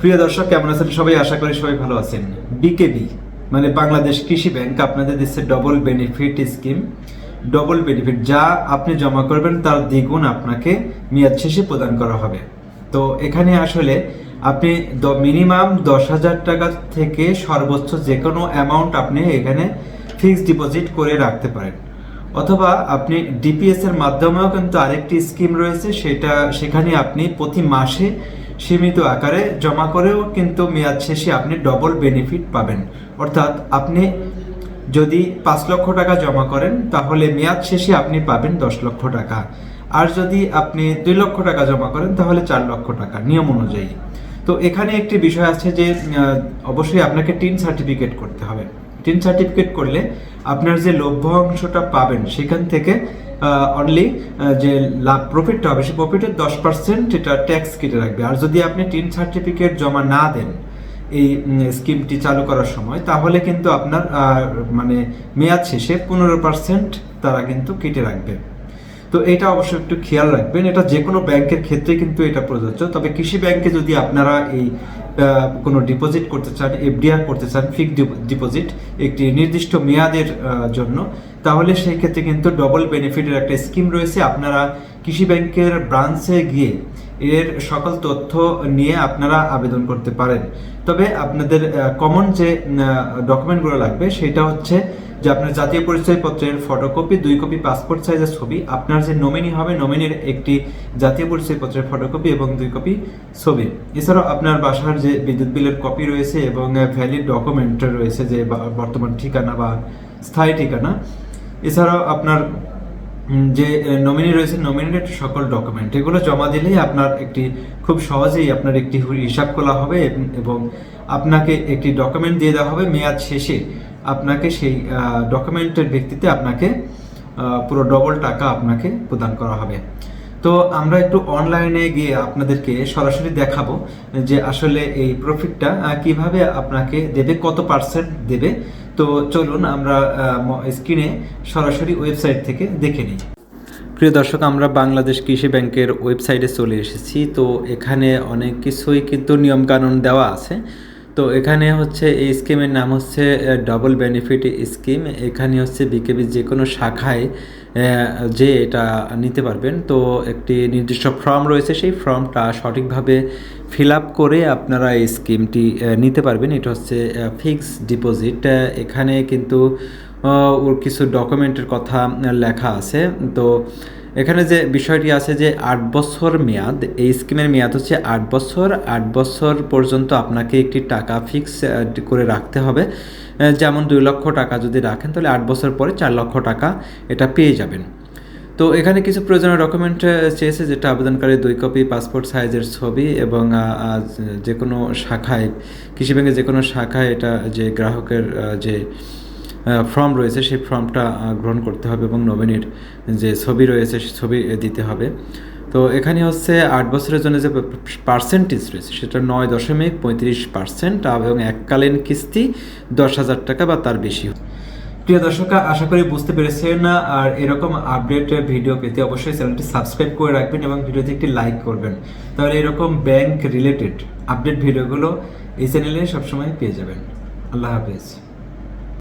প্রিয় দর্শক, কেমন আছেন? সবাই আশা করি সবাই ভালো আছেন। বিকেবি মানে বাংলাদেশ কৃষি ব্যাংক আপনাদের দিচ্ছে double benefit scheme double benefit যা আপনি জমা করবেন, তার দ্বিগুণ আপনাকে মেয়াদ শেষে প্রদান করা হবে। তো এখানে আসলে আপনি মিনিমাম দশ হাজার টাকা থেকে সর্বোচ্চ যে কোনো অ্যামাউন্ট আপনি এখানে ফিক্সড ডিপোজিট করে রাখতে পারেন। অথবা আপনি ডিপিএস এর মাধ্যমেও কিন্তু আরেকটি স্কিম রয়েছে, সেটা সেখানে আপনি প্রতি মাসে সীমিত আকারে জমা করেও কিন্তু মেয়াদ শেষে আপনি ডবল বেনিফিট পাবেন। অর্থাৎ আপনি যদি পাঁচ লক্ষ টাকা জমা করেন, তাহলে মেয়াদ শেষে আপনি পাবেন দশ লক্ষ টাকা। আর যদি আপনি দুই লক্ষ টাকা জমা করেন, তাহলে চার লক্ষ টাকা, নিয়ম অনুযায়ী। তো এখানে একটি বিষয় আছে যে অবশ্যই আপনাকে টিন সার্টিফিকেট করতে হবে। টিন সার্টিফিকেট করলে আপনার যে লভ্য অংশটা পাবেন, সেখান থেকে অনলি যে লাভ প্রফিটটা হবে সেই প্রফিটের দশ পার্সেন্ট এটা ট্যাক্স কেটে রাখবে। আর যদি আপনি টিন সার্টিফিকেট জমা না দেন এই স্কিমটি চালু করার সময়, তাহলে কিন্তু আপনার মানে মেয়াদ শেষে পনেরো পার্সেন্ট তারা কিন্তু কেটে রাখবে। তো এটা অবশ্যই একটু খেয়াল রাখবেন, এটা যে কোনো ব্যাংকের ক্ষেত্রে কিন্তু এটা প্রযোজ্য। তবে কৃষি ব্যাংকে যদি আপনারা এই কোনো ডিপোজিট করতে চান এফডিআর করতে চান ফিক্সড ডিপোজিট একটি নির্দিষ্ট মেয়াদের জন্য, তাহলে সেই ক্ষেত্রে কিন্তু ডবল বেনিফিটের একটা স্কিম রয়েছে। আপনারা কৃষি ব্যাংকের ব্রাঞ্চে গিয়ে এর সকল তথ্য নিয়ে আপনারা আবেদন করতে পারেন। তবে আপনাদের কমন যে ডকুমেন্টগুলো লাগবে, সেটা হচ্ছে যে আপনার জাতীয় পরিচয়পত্রের ফটোকপি দুই কপি পাসপোর্ট সাইজের ছবি, আপনার যে নমিনি হবে নমিনির একটি জাতীয় পরিচয়পত্রের ফটোকপি এবং দুই কপি ছবি। এছাড়াও আপনার বাসার যে বিদ্যুৎ বিলের কপি রয়েছে এবং ভ্যালিড ডকুমেন্ট রয়েছে যে বর্তমান ঠিকানা বা স্থায়ী ঠিকানা। এছাড়াও আপনার যে নমিনি রয়েছে নমিনেটেড সকল ডকুমেন্ট এগুলো জমা দিলেই আপনার একটি, খুব সহজেই আপনার একটি হিসাব খোলা হবে এবং- আপনাকে একটি ডকুমেন্ট দিয়ে দেওয়া হবে। মেয়াদ শেষে আপনাকে সেই ডকুমেন্টের ভিত্তিতে আপনাকে পুরো ডবল টাকা আপনাকে প্রদান করা হবে। তো আমরা একটু অনলাইনে গিয়ে আপনাদেরকে সরাসরি দেখাবো যে আসলে এই প্রফিটটা কীভাবে আপনাকে দেবে, কত পার্সেন্ট দেবে। তো চলুন আমরা স্ক্রিনে সরাসরি ওয়েবসাইট থেকে দেখে নিই। প্রিয় দর্শক, আমরা বাংলাদেশ কৃষি ব্যাংকের ওয়েবসাইটে চলে এসেছি। তো এখানে অনেক কিছুই কিন্তু নিয়মকানুন দেওয়া আছে। তো এখানে হচ্ছে এই স্কিমের নাম হচ্ছে ডবল বেনিফিট স্কিম এখানে হচ্ছে বিকেবি যে কোনো শাখায় যে এটা নিতে পারবেন। তো একটি নির্দিষ্ট ফর্ম রয়েছে, সেই ফর্মটা সঠিকভাবে ফিল আপ করে আপনারা এই স্কিমটি নিতে পারবেন। এটা হচ্ছে ফিক্স ডিপোজিট এখানে কিন্তু ওর কিছু ডকুমেন্টের কথা লেখা আছে। তো এখানে যে বিষয়টি আছে যে আট বছর মেয়াদ, এই স্কিমের মেয়াদ হচ্ছে আট বছর। আট বছর পর্যন্ত আপনাকে একটি টাকা ফিক্স করে রাখতে হবে। যেমন দুই লক্ষ টাকা যদি রাখেন, তাহলে আট বছর পরে চার লক্ষ টাকা এটা পেয়ে যাবেন। তো এখানে কিছু প্রয়োজনীয় ডকুমেন্ট চেয়েছে যেটা আবেদনকারী দুই কপি পাসপোর্ট সাইজের ছবি এবং যে কোনো শাখায়, কৃষি ব্যাংকের যে কোনো শাখায় এটা যে গ্রাহকের যে ফর্ম রয়েছে, সেই ফর্মটা গ্রহণ করতে হবে এবং নমিনির যে ছবি রয়েছে সেই ছবি দিতে হবে। তো এখানে হচ্ছে আট বছরের জন্য যে পার্সেন্টেজ রয়েছে, সেটা নয় দশমিক পঁয়ত্রিশ পার্সেন্ট এবং এককালীন কিস্তি দশ হাজার টাকা বা তার বেশি। প্রিয় দর্শক, আশা করি বুঝতে পেরেছেন, আর এরকম আপডেট ভিডিও পেতে অবশ্যই চ্যানেলটি সাবস্ক্রাইব করে রাখবেন এবং ভিডিওতে একটি লাইক করবেন। তাহলে এরকম ব্যাংক রিলেটেড আপডেট ভিডিওগুলো এই চ্যানেলে সবসময় পেয়ে যাবেন। আল্লাহ হাফেজ।